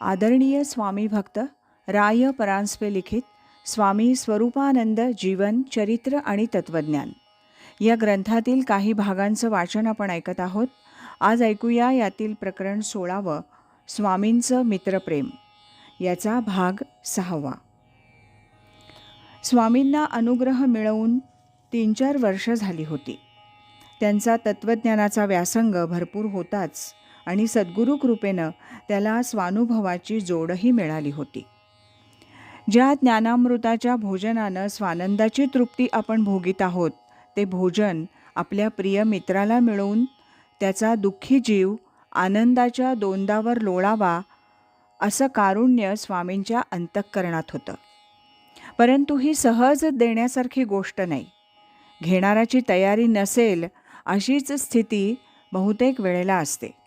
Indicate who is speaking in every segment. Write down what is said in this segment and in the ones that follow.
Speaker 1: आदरणीय स्वामी भक्त राय परांजपे लिखित स्वामी स्वरूपानंद जीवन चरित्र आणि तत्वज्ञान. या ग्रंथातील काही भागांचं वाचन आपण ऐकत आहोत. आज ऐकूया यातील प्रकरण सोळावं स्वामींचं मित्रप्रेम. याचा भाग सहावा. स्वामींना अनुग्रह मिळवून तीन चार वर्ष झाली होती. त्यांचा तत्त्वज्ञानाचा व्यासंग भरपूर होताच आणि सद्गुरू कृपेनं त्याला स्वानुभवाची जोडही मिळाली होती. ज्या ज्ञानामृताच्या भोजनानं स्वानंदाची तृप्ती आपण भोगीत आहोत ते भोजन आपल्या प्रिय मित्राला मिळवून त्याचा दुःखी जीव आनंदाच्या दोंदावर लोळावा असं कारुण्य स्वामींच्या अंतःकरणात होतं. परंतु ही सहज देण्यासारखी गोष्ट नाही. घेणाराची तयारी नसेल अशीच स्थिती बहुतेक वेळेला असते.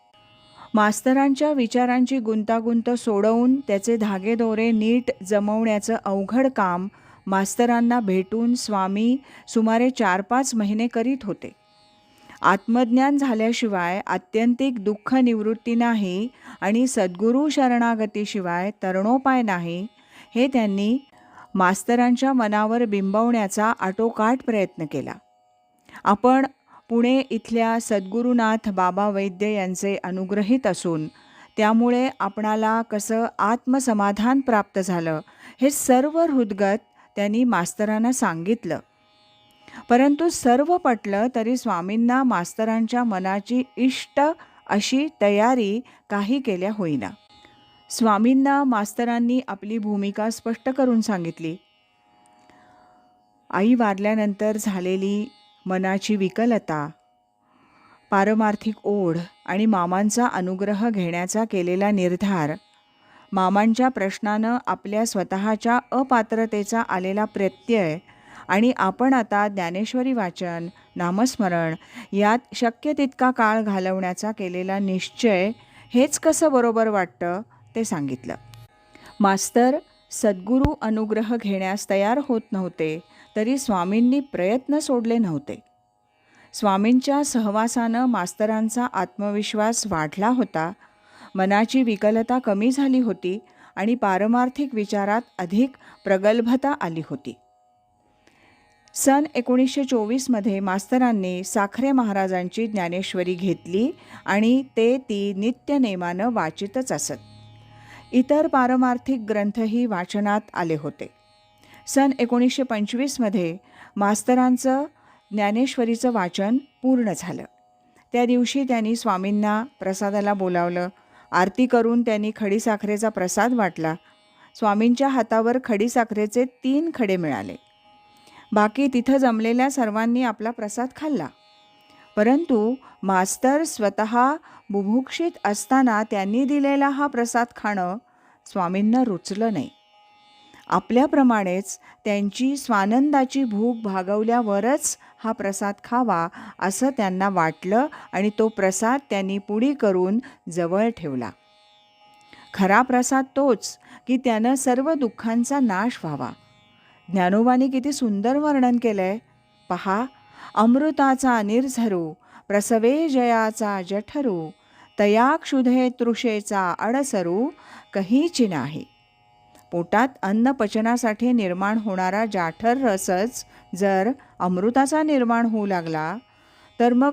Speaker 1: मास्तरांच्या विचारांची गुंतागुंत सोडवून त्याचे धागेदोरे नीट जमवण्याचं अवघड काम मास्तरांना भेटून स्वामी सुमारे चार पाच महिने करीत होते. आत्मज्ञान झाल्याशिवाय आत्यंतिक दुःख निवृत्ती नाही आणि सद्गुरू शरणागतीशिवाय तरणोपाय नाही हे त्यांनी मास्तरांच्या मनावर बिंबवण्याचा आटोकाट प्रयत्न केला. आपण पुणे इथल्या सद्गुरुनाथ बाबा वैद्य यांचे अनुग्रहित असून त्यामुळे आपणाला कसं आत्मसमाधान प्राप्त झालं हे सर्व हृदगत त्यांनी मास्तरांना सांगितलं. परंतु सर्व पटलं तरी स्वामींना मास्तरांच्या मनाची इष्ट अशी तयारी काही केल्या होईना. स्वामींना मास्तरांनी आपली भूमिका स्पष्ट करून सांगितली. आई वारल्यानंतर झालेली मनाची विकलता. पारमार्थिक ओढ आणि मामांचा अनुग्रह घेण्याचा केलेला निर्धार मामांच्या प्रश्नानं आपल्या स्वतःच्या अपात्रतेचा आलेला प्रत्यय आणि आपण आता ज्ञानेश्वरी वाचन नामस्मरण यात शक्य तितका काळ घालवण्याचा केलेला निश्चय हेच कसं बरोबर वाटतं ते सांगितलं. मास्तर सद्गुरू अनुग्रह घेण्यास तयार होत नव्हते. तरी स्वामींनी प्रयत्न सोडले नव्हते. स्वामींच्या सहवासानं मास्तरांचा आत्मविश्वास वाढला होता मनाची विकलता कमी झाली होती आणि पारमार्थिक विचारात अधिक प्रगल्भता आली होती. सन एकोणीसशे चोवीसमध्ये मास्तरांनी साखरे महाराजांची ज्ञानेश्वरी घेतली आणि ते ती नित्यनेमानं वाचितच असत. इतर पारमार्थिक ग्रंथही वाचनात आले होते. सन एकोणीसशे पंचवीसमध्ये मास्तरांचं ज्ञानेश्वरीचं वाचन पूर्ण झालं. त्या दिवशी त्यांनी स्वामींना प्रसादाला बोलावलं. आरती करून त्यांनी खडीसाखरेचा प्रसाद वाटला. स्वामींच्या हातावर खडीसाखरेचे तीन खडे मिळाले. बाकी तिथं जमलेल्या सर्वांनी आपला प्रसाद खाल्ला. परंतु मास्तर स्वतः बुभुक्षित असताना त्यांनी दिलेला हा प्रसाद खाणं स्वामींना रुचलं नाही. आपल्याप्रमाणेच त्यांची स्वानंदाची भूक भागवल्यावरच हा प्रसाद खावा असं त्यांना वाटलं आणि तो प्रसाद त्यांनी पुडी करून जवळ ठेवला. खरा प्रसाद तोच की त्यानं सर्व दुःखांचा नाश व्हावा. ज्ञानोबाने किती सुंदर वर्णन केलंय. पहा अमृताचा निर्झरू प्रसवे जयाचा जठरू तया क्षुधे तृषेचा अडसरू कहीची नाही. पोटात अन्न पचनासाठी निर्माण होणारा जाठर रसच जर अमृताचा निर्माण होऊ लागला तर मग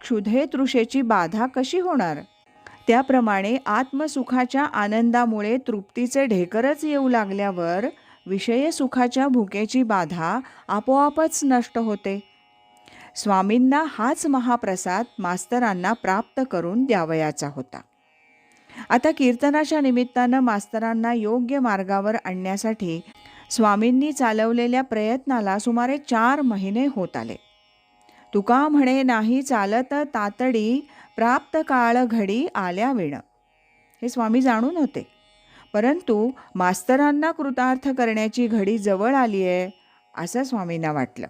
Speaker 1: क्षुधे तृषेची बाधा कशी होणार? त्याप्रमाणे आत्मसुखाच्या आनंदामुळे तृप्तीचे ढेकरच येऊ लागल्यावर विषय सुखाच्या भुकेची बाधा आपोआपच नष्ट होते. स्वामींना हाच महाप्रसाद मास्तरांना प्राप्त करून द्यावयाचा होता. आता कीर्तनाच्या निमित्तानं मास्तरांना योग्य मार्गावर आणण्यासाठी स्वामींनी चालवलेल्या प्रयत्नाला सुमारे चार महिने होत आले. तुका म्हणे नाही चालत तातडी प्राप्त काळ घडी आल्या विण हे स्वामी जाणून होते. परंतु मास्तरांना कृतार्थ करण्याची घडी जवळ आली आहे असं स्वामींना वाटलं.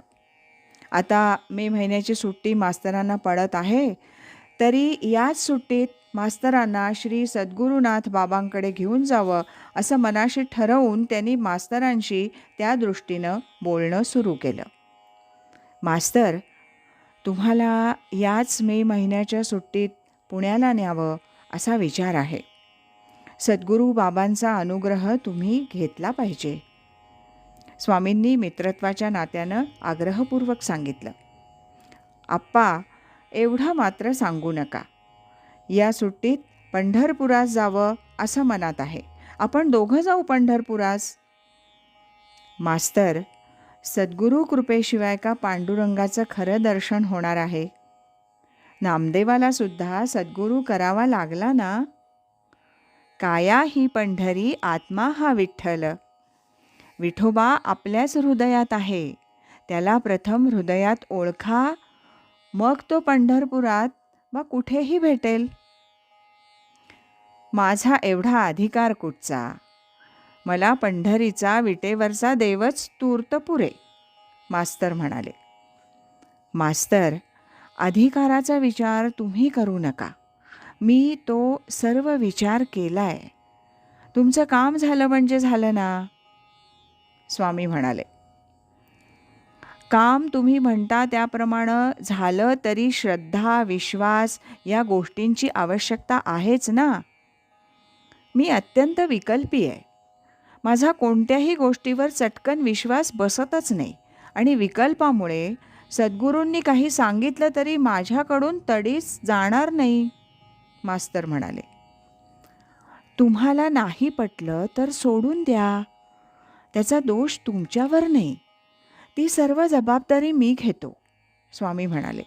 Speaker 1: आता मे महिन्याची सुट्टी मास्तरांना पडत आहे तरी याच सुट्टीत मास्तरांना श्री सद्गुरुनाथ बाबांकडे घेऊन जावं असं मनाशी ठरवून त्यांनी मास्तरांशी त्या दृष्टीनं बोलणं सुरू केलं. मास्तर तुम्हाला याच मे महिन्याच्या सुट्टीत पुण्याला न्यावं असा विचार आहे. सद्गुरू बाबांचा अनुग्रह तुम्ही घेतला पाहिजे. स्वामींनी मित्रत्वाच्या नात्यानं आग्रहपूर्वक सांगितलं. आप्पा एवढं मात्र सांगू नका. या सुट्टीत पंढरपुरास जावं असं मनात आहे. आपण दोघं जाऊ पंढरपुरास? मास्तर सद्गुरू कृपेशिवाय का पांडुरंगाचं खरं दर्शन होणार आहे? नामदेवाला सुद्धा सद्गुरू करावा लागला ना? काया ही पंढरी आत्मा हा विठ्ठल. विठोबा आपल्याच हृदयात आहे. त्याला प्रथम हृदयात ओळखा. मग तो पंढरपुरात वा कुठेही भेटेल? माझा एवढा अधिकार कुठचा? मला पंढरीचा विटेवरचा देवच तूर्त पुरे मास्तर म्हणाले. मास्तर अधिकाराचा विचार तुम्ही करू नका. मी तो सर्व विचार केलाय. तुमचं काम झालं म्हणजे झालं ना? स्वामी म्हणाले. काम तुम्ही म्हणता त्याप्रमाणे झालं तरी श्रद्धा विश्वास या गोष्टींची आवश्यकता आहेच ना? मी अत्यंत विकल्पी आहे. माझा कोणत्याही गोष्टीवर चटकन विश्वास बसतच नाही आणि विकल्पामुळे सद्गुरूंनी काही सांगितलं तरी माझ्याकडून तडीच जाणार नाही मास्तर म्हणाले. तुम्हाला नाही पटलं तर सोडून द्या. त्याचा दोष तुमच्यावर नाही. ती सर्व जबाबदारी मी घेतो स्वामी म्हणाले.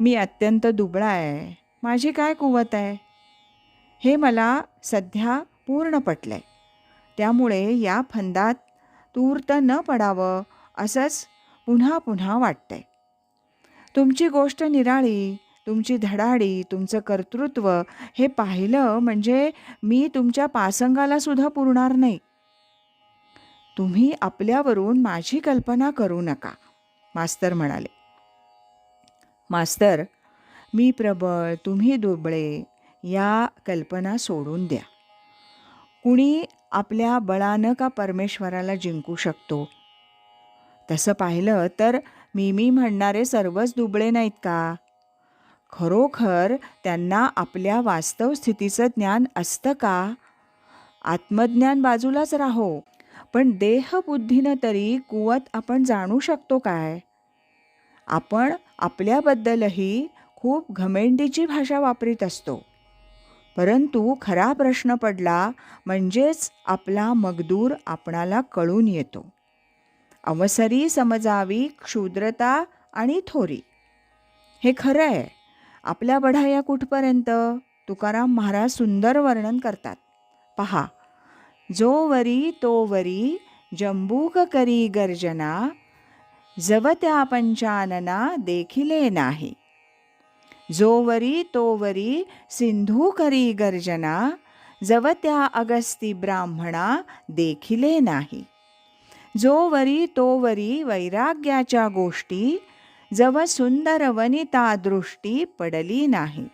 Speaker 1: मी अत्यंत दुबळा आहे. माझी काय कुवत आहे? हे मला सध्या पूर्ण पटलं आहे त्यामुळे या फंदात तूर्त न पडावं असंच पुन्हा पुन्हा वाटतंय. तुमची गोष्ट निराळी तुमची धडाडी तुमचं कर्तृत्व हे पाहिलं म्हणजे मी तुमच्या पासंगाला सुद्धा पुरणार नाही. तुम्ही आपल्यावरून माझी कल्पना करू नका मास्तर म्हणाले. मास्तर मी प्रबळ तुम्ही दुबळे या कल्पना सोडून द्या. कुणी आपल्या बळानं का परमेश्वराला जिंकू शकतो? तसं पाहिलं तर मी मी म्हणणारे सर्वच दुबळे नाहीत का? खरोखर त्यांना आपल्या वास्तव स्थितीचं ज्ञान असतं का? आत्मज्ञान बाजूलाच राहो पण देहबुद्धीनं तरी कुवत आपण जाणू शकतो काय? आपण आपल्याबद्दलही खूप घमेंडीची भाषा वापरीत असतो. परंतु खरा प्रश्न पडला म्हणजेच आपला मगदूर आपणाला कळून येतो. अवसरी समजावी क्षुद्रता आणि थोरी. हे खरं आहे. आपल्या बढाया कुठपर्यंत? तुकाराम महाराज सुंदर वर्णन करतात. पहा. जो वरी तो वरी जंबूक करी गर्जना जव त्या पंचानना देखिले नाही. जोवरी तोवरी सिंधू करी गर्जना जव त्या अगस्ती ब्राह्मणा देखिले नाही जोवरी तोवरी वैराग्याच्या गोष्टी जव सुंदर वनिता दृष्टी पडली नाही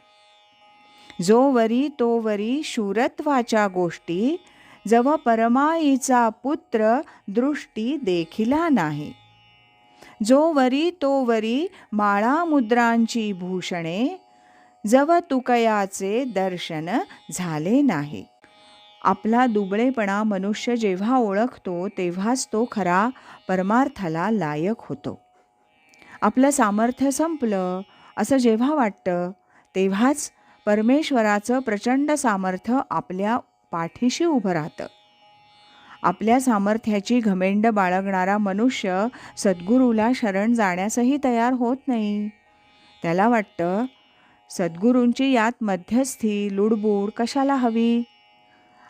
Speaker 1: जोवरी तोवरी शूरत्वाच्या गोष्टी जव परमाईचा पुत्र दृष्टी देखिला नाही जो वरी तो वरी माळा मुद्रांची भूषणे जव तुकयाचे दर्शन झाले नाही. आपला दुबळेपणा मनुष्य जेव्हा ओळखतो तेव्हाच तो खरा परमार्थाला लायक होतो. आपलं सामर्थ्य संपलं असं जेव्हा वाटतं तेव्हाच परमेश्वराचं प्रचंड सामर्थ्य आपल्या पाठीशी उभं राहतं. आपल्या सामर्थ्याची घमेंड बाळगणारा मनुष्य सद्गुरूला शरण जाण्यासही तयार होत नाही. त्याला वाटतं सद्गुरूंची यात मध्यस्थी लुडबूड कशाला हवी?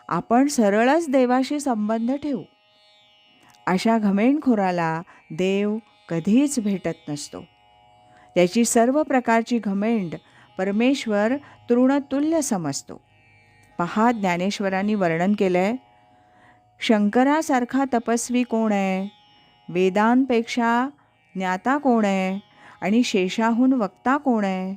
Speaker 1: आपण सरळच देवाशी संबंध ठेवू. अशा घमेंडखोराला देव कधीच भेटत नसतो. त्याची सर्व प्रकारची घमेंड परमेश्वर तृणतुल्य समजतो. पहा ज्ञानेश्वरांनी वर्णन केलं आहे शंकरासारखा तपस्वी कोण आहे? वेदांपेक्षा ज्ञाता कोण आहे? आणि शेषाहून वक्ता कोण आहे?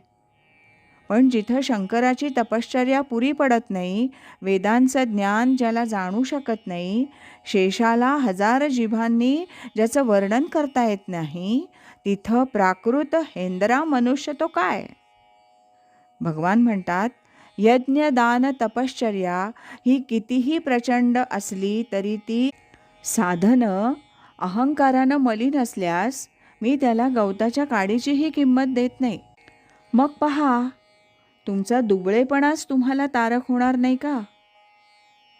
Speaker 1: पण जिथं शंकराची तपश्चर्या पुरी पडत नाही वेदांचं ज्ञान ज्याला जाणू शकत नाही शेषाला हजार जिभांनी ज्याचं वर्णन करता येत नाही तिथं प्राकृत हेंद्रा मनुष्य तो काय? भगवान म्हणतात यज्ञ दान तपश्चर्या ही कितीही प्रचंड असली तरी ती साधनं अहंकारानं मलिन असल्यास मी त्याला गवताच्या काडीचीही किंमत देत नाही. मग पहा तुमचा दुबळेपणाच तुम्हाला तारक होणार नाही का?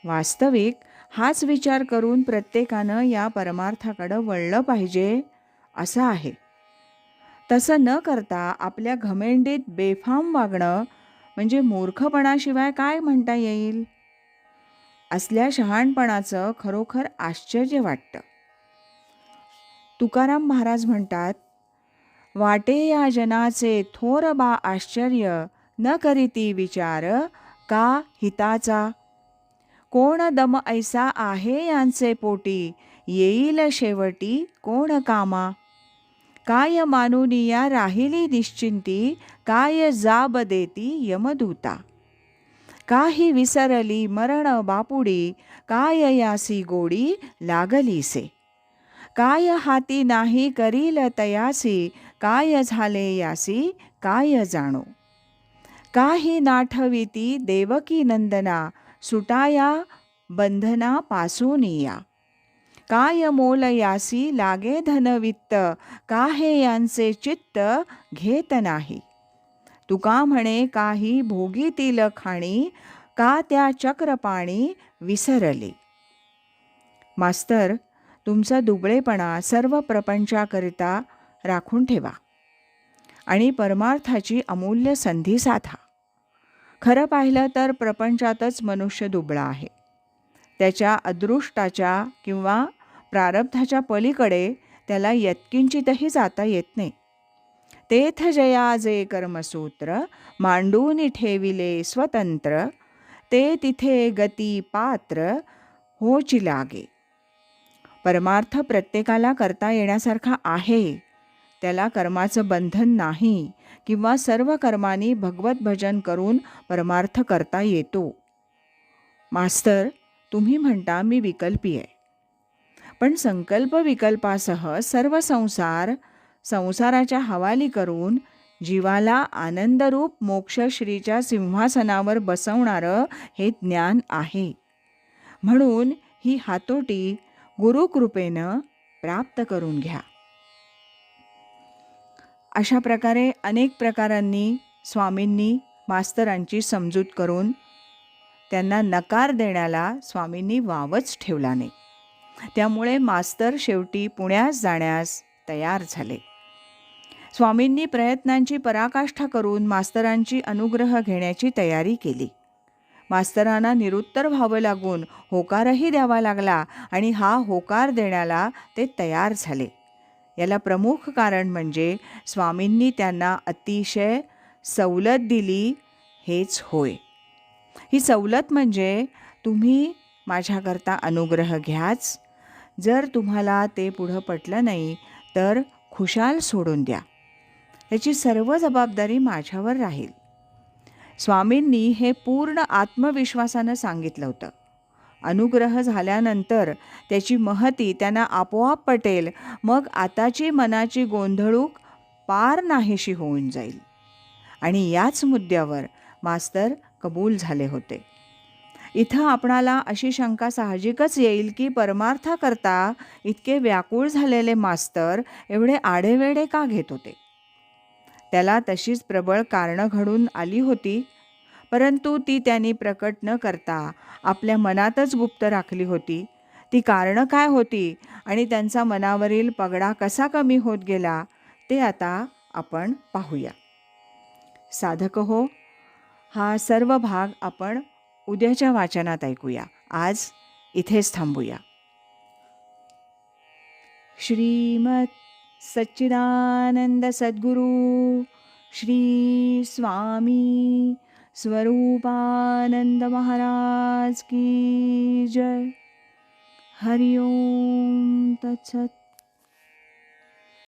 Speaker 1: वास्तविक हाच विचार करून प्रत्येकानं या परमार्थाकडं वळलं पाहिजे असं आहे. तसं न करता आपल्या घमेंडीत बेफाम वागणं म्हणजे मूर्खपणाशिवाय काय म्हणता येईल? असल्या शहाणपणाचं खरोखर आश्चर्य वाटतं. तुकाराम महाराज म्हणतात वाटे या जनाचे थोर बा आश्चर्य न करीती विचार का हिताचा? कोण दम ऐसा आहे यांचे पोटी? येईल शेवटी कोण कामा? काय मानुनिया राहिली निश्चिंती काय जाब देती यमदूता. काही विसरली मरण बापुडी काय यासी गोडी लागलीसे. काय हाती नाही करील तयासी काय झाले यासी काय जाणो. काही नाठविती देवकी नंदना सुटाया बंधना पासून या. काय मोल यासी लागे धनवित्त काहे यांचे चित्त घेत नाही तुका म्हणे काही भोगीतील खाणी का त्या चक्रपाणी विसरले मास्तर तुमचा दुबळेपणा सर्व प्रपंचाकरिता राखून ठेवा आणि परमार्थाची अमूल्य संधी साधा खरं पाहिलं तर प्रपंचातच मनुष्य दुबळा आहे त्याच्या अदृष्टाच्या किंवा प्रारब्धाच्या पलीकडे त्याला यत्किंचितही जाता येत नाही. तेथ जया जे कर्मसूत्र मांडून ठेविले स्वतंत्र ते तिथे गती पात्र होची लागे. परमार्थ प्रत्येकाला करता येण्यासारखा आहे. त्याला कर्माचं बंधन नाही किंवा सर्व कर्मांनी भगवत भजन करून परमार्थ करता येतो. मास्तर तुम्ही म्हणता मी विकल्पी आहे. पण संकल्प विकल्पासह सर्व संसार संसाराच्या हवाली करून जीवाला आनंदरूप मोक्षश्रीच्या सिंहासनावर बसवणारं हे ज्ञान आहे. म्हणून ही हातोटी गुरुकृपेनं प्राप्त करून घ्या. अशा प्रकारे अनेक प्रकारांनी स्वामींनी मास्तरांची समजूत करून त्यांना नकार देण्याला स्वामींनी वावच ठेवला नाही. त्यामुळे मास्तर शेवटी पुण्यास जाण्यास तयार झाले. स्वामींनी प्रयत्नांची पराकाष्ठा करून मास्तरांची अनुग्रह घेण्याची तयारी केली. मास्तरांना निरुत्तर व्हावं लागून होकारही द्यावा लागला आणि हा होकार देण्याला ते तयार झाले. याला प्रमुख कारण म्हणजे स्वामींनी त्यांना अतिशय सवलत दिली हेच होय. ही सवलत म्हणजे तुम्ही माझ्याकरता अनुग्रह घ्याच. जर तुम्हाला ते पुढं पटलं नाही तर खुशाल सोडून द्या. याची सर्व जबाबदारी माझ्यावर राहील. स्वामींनी हे पूर्ण आत्मविश्वासानं सांगितलं होतं. अनुग्रह झाल्यानंतर त्याची महती त्यांना आपोआप पटेल मग आताची मनाची गोंधळूक पार नाहीशी होऊन जाईल. आणि याच मुद्द्यावर मास्तर कबूल झाले होते. इथं आपणाला अशी शंका साहजिकच येईल की परमार्थाकरता इतके व्याकुळ झालेले मास्तर एवढे आढेवेढे का घेत होते? त्याला तशीच प्रबळ कारणं घडून आली होती परंतु ती त्यांनी प्रकट न करता आपल्या मनातच गुप्त राखली होती. ती कारणं काय होती आणि त्यांचा मनावरील पगडा कसा कमी होत गेला ते आता आपण पाहूया. साधक हो हा सर्व भाग आपण उद्याच्या वाचनात ऐकूया. आज इथेच थांबूया. श्रीमत सच्चिदानंद सद्गुरु श्री स्वामी स्वरूपानंद महाराज की जय. हरिओम तत्सत